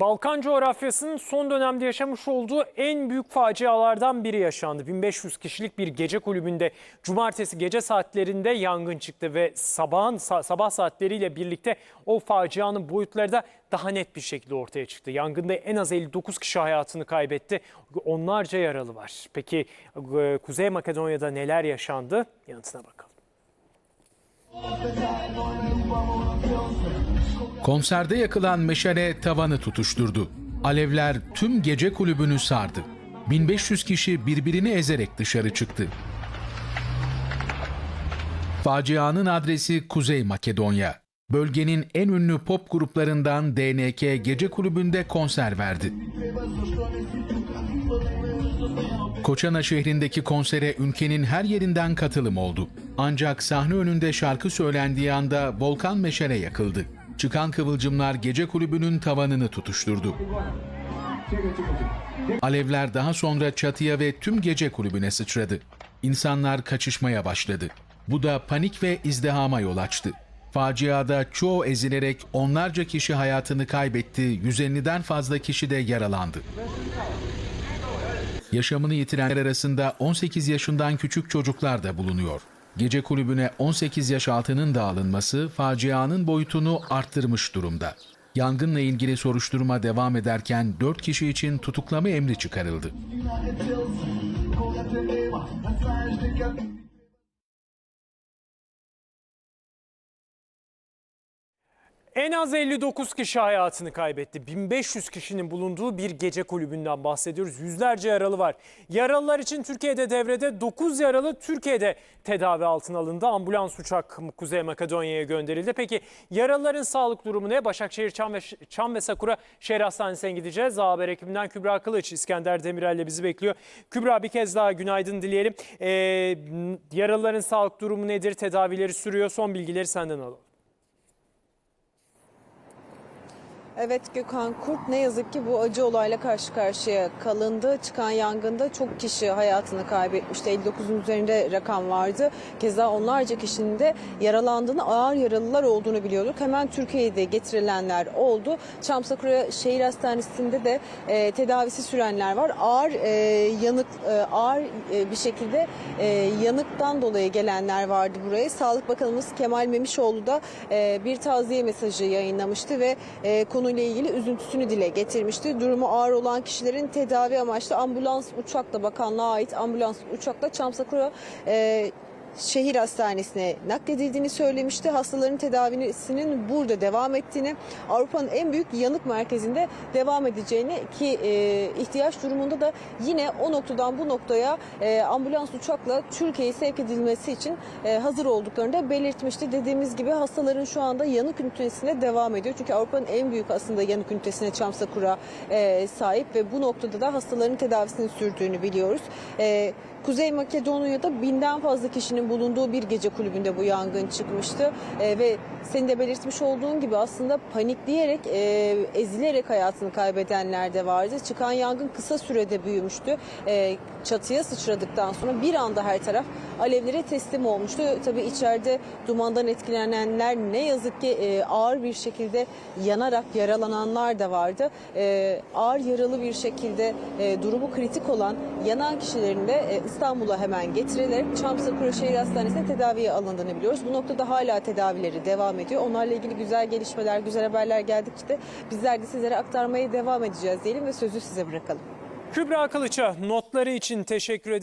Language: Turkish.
Balkan coğrafyasının son dönemde yaşamış olduğu en büyük facialardan biri yaşandı. 1500 kişilik bir gece kulübünde cumartesi gece saatlerinde yangın çıktı ve sabahın sa- sabah saatleriyle birlikte o facianın boyutları da daha net bir şekilde ortaya çıktı. Yangında en az 59 kişi hayatını kaybetti. Onlarca yaralı var. Peki e, Kuzey Makedonya'da neler yaşandı? Yanıtına bakalım. Konserde yakılan meşale tavanı tutuşturdu. Alevler tüm gece kulübünü sardı. 1500 kişi birbirini ezerek dışarı çıktı. Facianın adresi Kuzey Makedonya. Bölgenin en ünlü pop gruplarından DNK gece kulübünde konser verdi. Koçana şehrindeki konsere ülkenin her yerinden katılım oldu. Ancak sahne önünde şarkı söylendiği anda volkan meşale yakıldı. Çıkan kıvılcımlar gece kulübünün tavanını tutuşturdu. Alevler daha sonra çatıya ve tüm gece kulübüne sıçradı. İnsanlar kaçışmaya başladı. Bu da panik ve izdihama yol açtı. Faciada çoğu ezilerek onlarca kişi hayatını kaybetti, 150'den fazla kişi de yaralandı. Yaşamını yitirenler arasında 18 yaşından küçük çocuklar da bulunuyor. Gece kulübüne 18 yaş altının da alınması facianın boyutunu arttırmış durumda. Yangınla ilgili soruşturma devam ederken 4 kişi için tutuklama emri çıkarıldı. En az 59 kişi hayatını kaybetti. 1500 kişinin bulunduğu bir gece kulübünden bahsediyoruz. Yüzlerce yaralı var. Yaralılar için Türkiye'de devrede 9 yaralı Türkiye'de tedavi altına alındı. Ambulans uçak Kuzey Makedonya'ya gönderildi. Peki yaralıların sağlık durumu ne? Başakşehir Çam ve, Çam ve Sakura Şehir Hastanesi'ne gideceğiz. A Haber ekibinden Kübra Kılıç, İskender Demirel bizi bekliyor. Kübra bir kez daha günaydın dileyelim. Ee, yaralıların sağlık durumu nedir? Tedavileri sürüyor. Son bilgileri senden alalım. Evet Gökhan Kurt ne yazık ki bu acı olayla karşı karşıya kalındı. Çıkan yangında çok kişi hayatını kaybetmişti. 59'un üzerinde rakam vardı. Keza onlarca kişinin de yaralandığını, ağır yaralılar olduğunu biliyorduk. Hemen Türkiye'de getirilenler oldu. Çamsakura Şehir Hastanesi'nde de e, tedavisi sürenler var. Ağır e, yanık, e, ağır e, bir şekilde e, yanıktan dolayı gelenler vardı buraya. Sağlık Bakanımız Kemal Memişoğlu da e, bir taziye mesajı yayınlamıştı ve e, konuyla ilgili üzüntüsünü dile getirmişti. Durumu ağır olan kişilerin tedavi amaçlı ambulans uçakla bakanlığa ait ambulans uçakla Çamsakura e, şehir hastanesine nakledildiğini söylemişti. Hastaların tedavisinin burada devam ettiğini, Avrupa'nın en büyük yanık merkezinde devam edeceğini ki e, ihtiyaç durumunda da yine o noktadan bu noktaya e, ambulans uçakla Türkiye'ye sevk edilmesi için e, hazır olduklarını da belirtmişti. Dediğimiz gibi hastaların şu anda yanık ünitesine devam ediyor. Çünkü Avrupa'nın en büyük aslında yanık ünitesine Çamsakura e, sahip ve bu noktada da hastaların tedavisini sürdüğünü biliyoruz. E, Kuzey Makedonya'da binden fazla kişinin bulunduğu bir gece kulübünde bu yangın çıkmıştı Ee, ve senin de belirtmiş olduğun gibi aslında panikleyerek, e, ezilerek hayatını kaybedenler de vardı. Çıkan yangın kısa sürede büyümüştü. Ee, çatıya sıçradıktan sonra bir anda her taraf alevlere teslim olmuştu. Tabii içeride dumandan etkilenenler ne yazık ki e, ağır bir şekilde yanarak yaralananlar da vardı. E, ağır yaralı bir şekilde e, durumu kritik olan yanan kişilerin de e, İstanbul'a hemen getirilerek Çamsakura Şehir Hastanesi'ne tedaviye alındığını biliyoruz. Bu noktada hala tedavileri devam ediyor. Onlarla ilgili güzel gelişmeler, güzel haberler geldikçe bizler de sizlere aktarmaya devam edeceğiz diyelim ve sözü size bırakalım. Kübra Kılıç'a notları için teşekkür ederim.